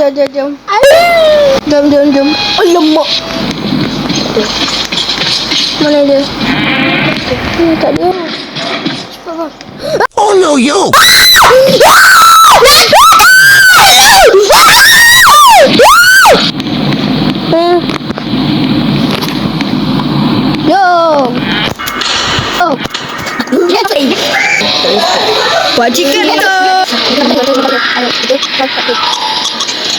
Jom, jom, jom. Jom, jom, jom. Alamak. Mana dia? Hmm, tak ada. Cepat bang. Oh no, you! Hmm. Jom. Oh. Buat chicken tu.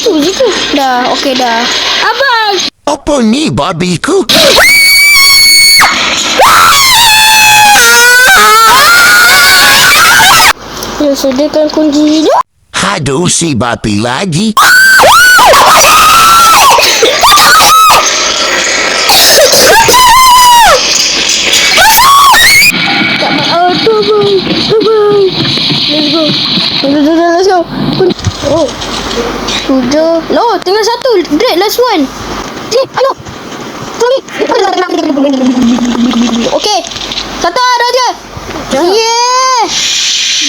Dah, tu je. Dah, okey dah. Abang! Apa ni babiku? Ya, sediakan kunci dia. Aduh si babi lagi. Tak maaf, tu abang. Abang. Let's go. Let's go, let's go. Oh. Tujuh. Loh, tinggal satu. Dread, last one. Eh, ayo. Tunggu. Okey. Satu, dua, tiga. Yeah.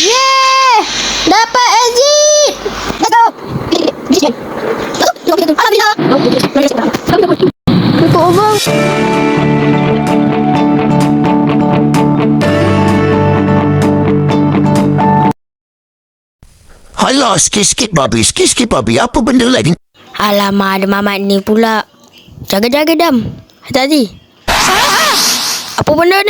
Yeah. Dapat exit. Let's go. Ikut Alah, sikit-sikit babi, sikit-sikit babi. Apa benda lagi? Alamak, ada mamat ni pula. Jaga-jaga, Dam. Hati-hati. Apa benda ni?